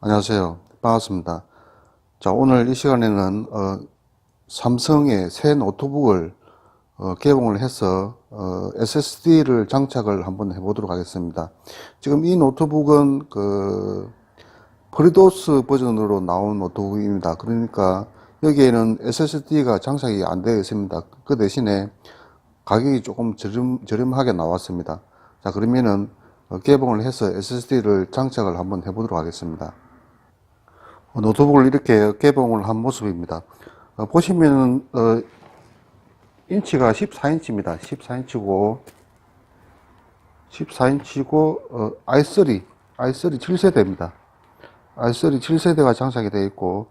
안녕하세요. 반갑습니다. 자, 오늘 이 시간에는, 어, 삼성의 새 노트북을, 어, 개봉을 해서, 어, SSD를 장착을 한번 해보도록 하겠습니다. 지금 이 노트북은, 그, 프리도스 버전으로 나온 노트북입니다. 그러니까, 여기에는 SSD가 장착이 안 되어 있습니다. 그 대신에 가격이 조금 저렴, 저렴하게 나왔습니다. 자, 그러면은, 어, 개봉을 해서 SSD를 장착을 한번 해보도록 하겠습니다. 어, 노트북을 이렇게 개봉을 한 모습입니다. 어, 보시면은 어, 인치가 14인치입니다. 14인치고 14인치고 어, i3 i3 7세대입니다. i3 7세대가 장착이 되어 있고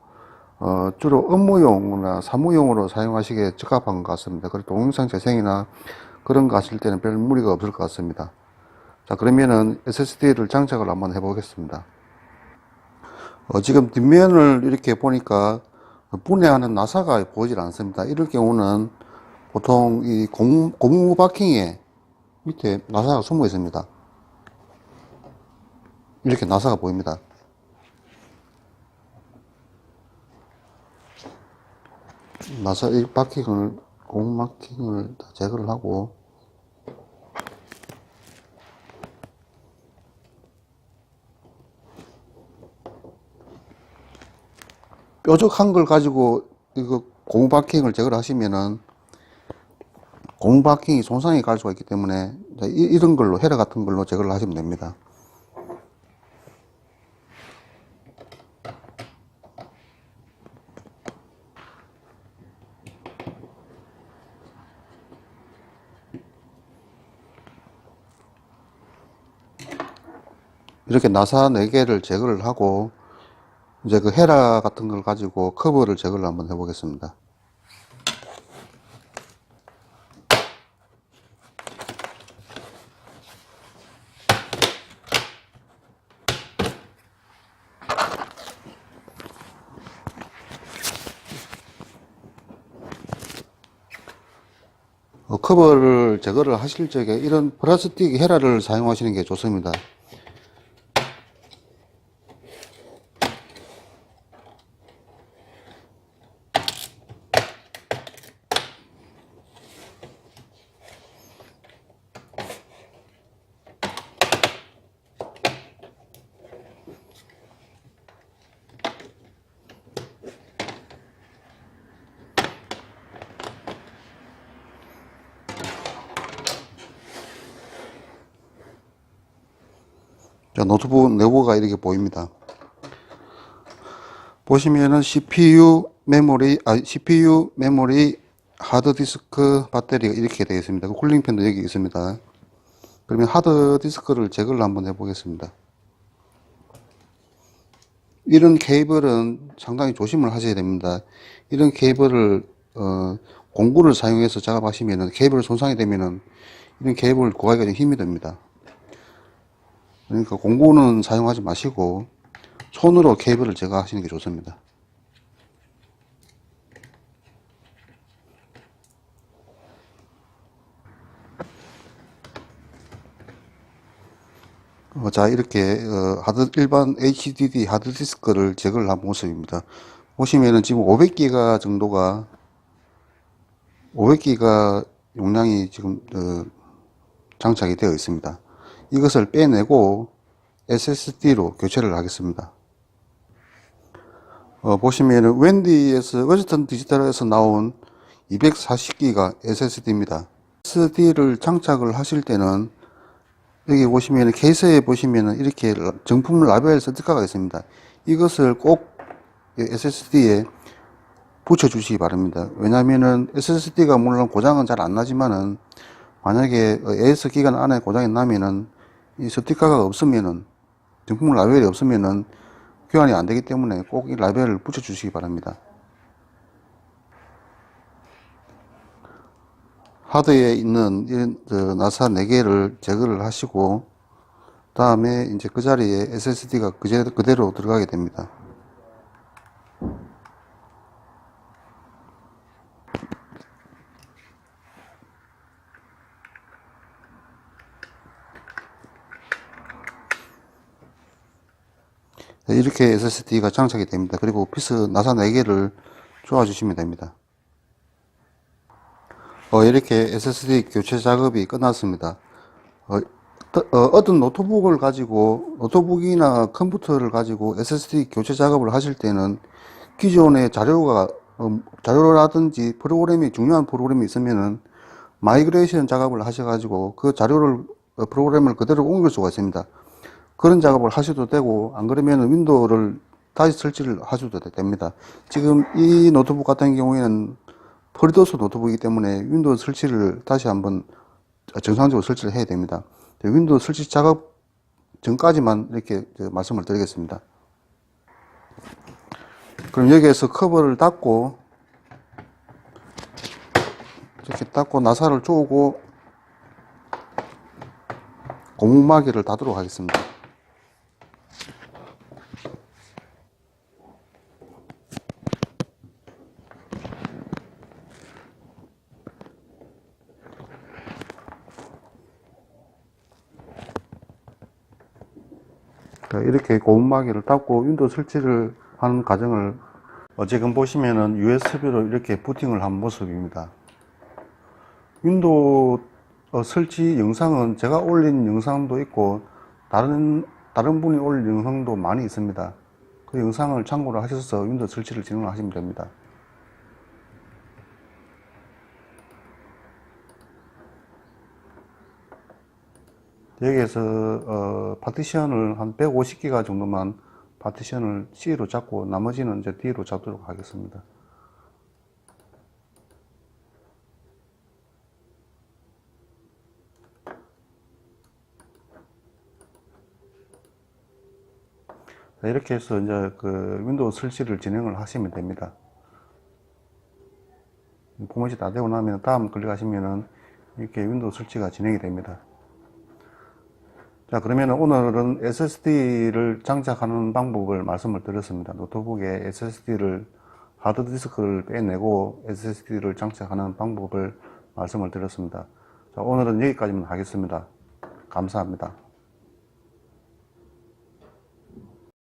어, 주로 업무용이나 사무용으로 사용하시기에 적합한 것 같습니다. 그리고 동영상 재생이나 그런 거 하실 때는 별 무리가 없을 것 같습니다. 자 그러면은 SSD를 장착을 한번 해보겠습니다. 어, 지금 뒷면을 이렇게 보니까 분해하는 나사가 보이질 않습니다. 이럴 경우는 보통 이 공, 고무 바킹에 밑에 나사가 숨어 있습니다. 이렇게 나사가 보입니다. 나사 이 바킹을 고무 바킹을 다 제거를 하고 뾰족한 걸 가지고 이거 고무 바킹을 제거를 하시면은 고무 바킹이 손상이 갈 수가 있기 때문에 이- 이런 걸로 헤라 같은 걸로 제거를 하시면 됩니다. 이렇게 나사 4개를 제거를 하고 이제 그 헤라 같은 걸 가지고 커버를 제거를 한번 해보겠습니다. 어, 커버를 제거를 하실 적에 이런 플라스틱 헤라를 사용하시는 게 좋습니다. 자, 노트북 내부가 이렇게 보입니다. 보시면은 CPU 메모리, 아, CPU 메모리 하드디스크 배터리가 이렇게 되어 있습니다. 그 쿨링팬도 여기 있습니다. 그러면 하드디스크를 제거를 한번 해보겠습니다. 이런 케이블은 상당히 조심을 하셔야 됩니다. 이런 케이블을, 어, 공구를 사용해서 작업하시면은 케이블 손상이 되면은 이런 케이블을 구하기가 좀 힘이 듭니다. 그러니까 공구는 사용하지 마시고 손으로 케이블을 제거하시는 게 좋습니다. 어, 자 이렇게 어, 하드 일반 HDD 하드디스크를 제거를 한 모습입니다. 보시면은 지금 500기가 정도가 500기가 용량이 지금 어, 장착이 되어 있습니다. 이것을 빼내고 SSD로 교체를 하겠습니다. 어, 보시면은 웬디에서 웨스턴 디지털에서 나온 240기가 SSD입니다. SSD를 장착을 하실 때는 여기 보시면 케이스에 보시면은 이렇게 라- 정품 라벨 스티커가 있습니다. 이것을 꼭 SSD에 붙여 주시기 바랍니다. 왜냐면은 SSD가 물론 고장은 잘 안 나지만은 만약에 AS 기간 안에 고장이 나면은 이 스티커가 없으면은 정품 라벨이 없으면은 교환이 안 되기 때문에 꼭 이 라벨을 붙여 주시기 바랍니다. 하드에 있는 나사 4개를 제거를 하시고 다음에 이제 그 자리에 SSD가 그대로 들어가게 됩니다. 이렇게 SSD가 장착이 됩니다. 그리고 피스 나사 4개를 조아주시면 됩니다. 어, 이렇게 SSD 교체 작업이 끝났습니다. 어, 어, 떤 노트북을 가지고, 노트북이나 컴퓨터를 가지고 SSD 교체 작업을 하실 때는 기존의 자료가, 어, 자료라든지 프로그램이, 중요한 프로그램이 있으면은 마이그레이션 작업을 하셔가지고 그 자료를, 어, 프로그램을 그대로 옮길 수가 있습니다. 그런 작업을 하셔도 되고, 안 그러면 윈도우를 다시 설치를 하셔도 됩니다. 지금 이 노트북 같은 경우에는 프리도스 노트북이기 때문에 윈도우 설치를 다시 한번 정상적으로 설치를 해야 됩니다. 윈도우 설치 작업 전까지만 이렇게 말씀을 드리겠습니다. 그럼 여기에서 커버를 닫고 이렇게 닫고 나사를 조우고 고무마개를 닫도록 하겠습니다. 자, 이렇게 고무마개를 닫고 윈도우 설치를 하는 과정을 어, 지금 보시면은 USB로 이렇게 부팅을 한 모습입니다. 윈도우 어, 설치 영상은 제가 올린 영상도 있고 다른 다른 분이 올린 영상도 많이 있습니다. 그 영상을 참고로 하셔서 윈도우 설치를 진행하시면 됩니다. 여기에서 어, 파티션을 한 150기가 정도만 파티션을 C로 잡고 나머지는 이제 D로 잡도록 하겠습니다. 자, 이렇게 해서 이제 그 윈도우 설치를 진행을 하시면 됩니다. 포맷이 다 되고 나면 다음 클릭하시면은 이렇게 윈도우 설치가 진행이 됩니다. 자, 그러면 오늘은 SSD를 장착하는 방법을 말씀을 드렸습니다. 노트북에 SSD를 하드디스크를 빼내고 SSD를 장착하는 방법을 말씀을 드렸습니다. 자, 오늘은 여기까지만 하겠습니다. 감사합니다.